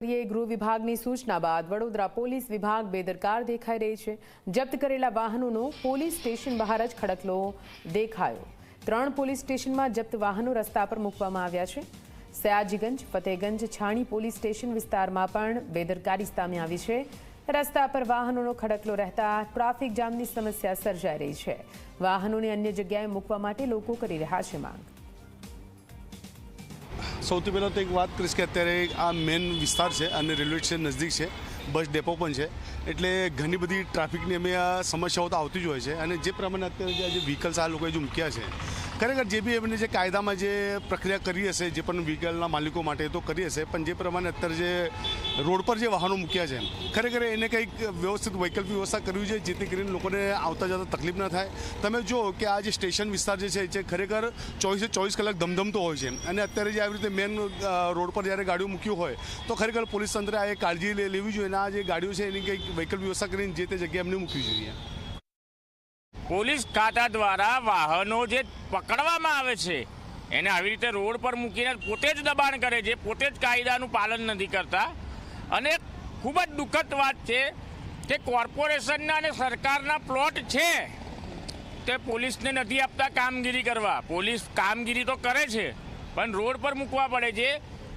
ગૃહ વિભાગની સૂચના બાદ વડોદરા પોલીસ વિભાગ બેદરકાર દેખાઈ રહી છે. જપ્ત કરેલા વાહનોનો પોલીસ સ્ટેશન બહાર જ ખડકલો દેખાયો. ત્રણ પોલીસ સ્ટેશનમાં જપ્ત વાહનો રસ્તા પર મૂકવામાં આવ્યા છે. સયાજીગંજ, ફતેગંજ, છાણી પોલીસ સ્ટેશન વિસ્તારમાં પણ બેદરકારી સામે આવી છે. રસ્તા પર વાહનોનો ખડકલો રહેતા ટ્રાફિક જામની સમસ્યા સર્જાઈ રહી છે. વાહનોને અન્ય જગ્યાએ મૂકવા માટે લોકો કરી રહ્યા છે માંગ. સૌથી પહેલાં તો એક વાત કરીશ કે અત્યારે આ મેન વિસ્તાર છે અને રેલવે સ્ટેશન નજીક છે, બસ ડેપો પણ છે. એટલે ઘણી બધી ટ્રાફિકની અમે આ સમસ્યાઓ તો આવતી જ હોય છે અને જે પ્રમાણે અત્યારે જે વ્હીકલ્સ આ લોકોએ જે મૂક્યા છે ખરેખર જે બી એમને જે કાયદામાં જે પ્રક્રિયા કરી હશે, જે પણ વ્હીકલના માલિકો માટે તો કરી હશે, પણ જે પ્રમાણે અત્યારે જે રોડ પર જે વાહનો મૂક્યા છે ખરેખર એને કંઈક વ્યવસ્થિત વૈકલ્પિક વ્યવસ્થા કરવી જોઈએ, જેથી કરીને લોકોને આવતા જતા તકલીફ ના થાય. તમે જુઓ કે આ જે સ્ટેશન વિસ્તાર જે છે, જે ખરેખર ચોવીસે ચોવીસ કલાક ધમધમતો હોય છે અને અત્યારે જે આવી રીતે મેન રોડ પર જ્યારે ગાડીઓ મૂક્યું હોય, તો ખરેખર પોલીસ તંત્રે આ કાળજી લેવી જોઈએ, અને આ જે ગાડીઓ છે એની કંઈક વૈકલ્પિક વ્યવસ્થા કરીને જે તે જગ્યાએ એમને મૂકવી જોઈએ. પોલીસ ખાતા દ્વારા વાહનો જે પકડવામાં આવે છે, એને આવી રીતે રોડ પર મૂકીને પોતે જ દબાણ કરે છે, પોતે જ કાયદાનું પાલન નથી કરતા. અને ખૂબ જ દુઃખદ વાત છે કે કોર્પોરેશનના અને સરકારના પ્લોટ છે, તે પોલીસને નથી આપતા કામગીરી કરવા. પોલીસ કામગીરી તો કરે છે, પણ રોડ પર મૂકવા પડે છે.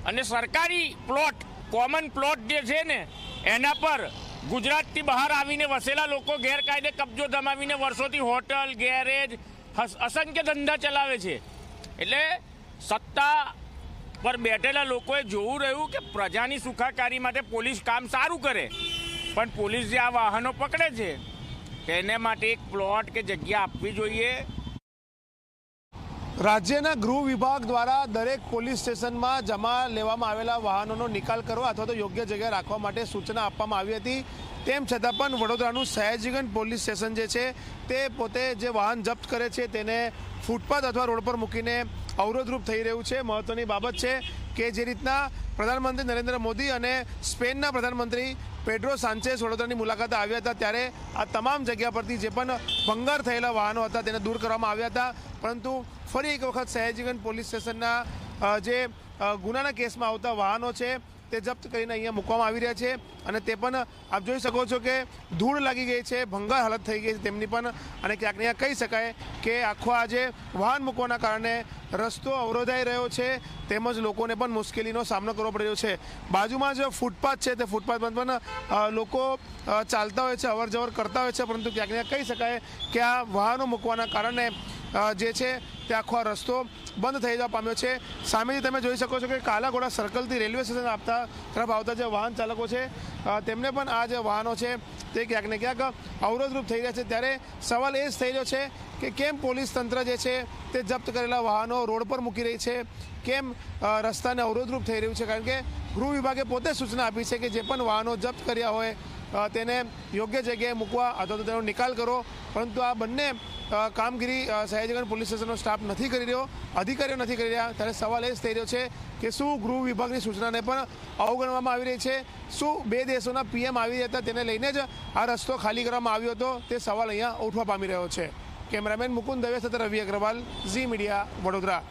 અને સરકારી પ્લોટ, કોમન પ્લોટ જે છે ને, એના પર ગુજરાતથી બહાર આવીને વસેલા લોકો ગેરકાયદે કબજો જમાવીને વર્ષોથી હોટલ, ગેરેજ અસંખ્ય ધંધા ચલાવે છે. એટલે સત્તા પર બેઠેલા લોકોએ જોવું રહ્યું કે પ્રજાની સુખાકારી માટે પોલીસ કામ સારું કરે. પણ પોલીસ જે આ વાહનો પકડે છે, તેને માટે એક પ્લોટ કે જગ્યા આપવી જોઈએ. રાજ્યના ગૃહ વિભાગ દ્વારા દરેક પોલીસ સ્ટેશનમાં જમા લેવામાં આવેલા વાહનોનો નિકાલ કરવા અથવા તો યોગ્ય જગ્યાએ રાખવા માટે સૂચના આપવામાં આવી હતી. તેમ છતાં પણ વડોદરાનું સયાજીગંજ પોલીસ સ્ટેશન જે છે, તે પોતે જે વાહન જપ્ત કરે છે, તેને ફૂટપાથ અથવા રોડ પર મૂકીને અવરોધરૂપ થઈ રહ્યું છે. મહત્વની બાબત છે કે જે રીતના પ્રધાનમંત્રી નરેન્દ્ર મોદી અને સ્પેનના પ્રધાનમંત્રી પેડ્રો સાંચેસ વડોદરાની મુલાકાતે આવ્યા હતા, ત્યારે આ તમામ જગ્યા પરથી જે પણ ભંગાર થયેલા વાહનો હતા, તેને દૂર કરવામાં આવ્યા હતા. પરંતુ ફરી એક વખત સયાજીગંજ પોલીસ સ્ટેશનના જે ગુનાના કેસમાં આવતા વાહનો છે, તે જપ્ત કરીને અહીંયા મૂકવામાં આવી રહ્યા છે અને તે પણ આપ જોઈ શકો છો કે ધૂળ લાગી ગઈ છે, ભંગાર હાલત થઈ ગઈ છે તેમની પણ અને ક્યાંક અહીંયા કહી શકાય કે આખો આજે વાહન મૂકવાના કારણે રસ્તો અવરોધાઈ રહ્યો છે, તેમજ લોકોને પણ મુશ્કેલીનો સામનો કરવો પડી રહ્યો છે. બાજુમાં જે ફૂટપાથ છે, તે ફૂટપાથ પર પણ લોકો ચાલતા હોય છે અવર જવર કરતા હોય છે, પરંતુ ક્યાંક ને કહી શકાય કે આ વાહનો મૂકવાના કારણે જે છે, તે આખો આ રસ્તો બંધ થઈ જવા પામ્યો છે. સામેથી તમે જોઈ શકો છો કે કાલાઘોડા સર્કલથી રેલવે સ્ટેશન આપતા તરફ આવતા જે વાહન ચાલકો છે તેમને પણ આ જે વાહનો છે, તે ક્યાંક ને ક્યાંક અવરોધરૂપ થઈ રહ્યા છે. ત્યારે સવાલ એ જ થઈ રહ્યો છે કે કેમ પોલીસ તંત્ર જે છે, તે જપ્ત કરેલા વાહનો રોડ પર મૂકી રહી છે? કેમ રસ્તાને અવરોધરૂપ થઈ રહ્યું છે? કારણ કે ગૃહ વિભાગે પોતે સૂચના આપી છે કે જે પણ વાહનો જપ્ત કર્યા હોય તેને યોગ્ય જગ્યાએ મૂકવા અથવા તો તેનો નિકાલ કરો. પરંતુ આ બંને કામગીરી સયાજીગંજ પોલીસ સ્ટેશનનો સ્ટાફ નથી કરી રહ્યો, અધિકારીઓ નથી કરી રહ્યા. ત્યારે સવાલ એ જ થઈ રહ્યો છે કે શું ગૃહ વિભાગની સૂચનાને પણ અવગણવામાં આવી રહી છે? શું બે દેશોના પીએમ આવી રહ્યા હતા તેને લઈને જ આ રસ્તો ખાલી કરવામાં આવ્યો હતો? તે સવાલ અહીંયા ઉઠવા પામી રહ્યો છે. કેમેરામેન મુકુંદ દવે સાથે રવિ અગ્રવાલ, ઝી મીડિયા વડોદરા.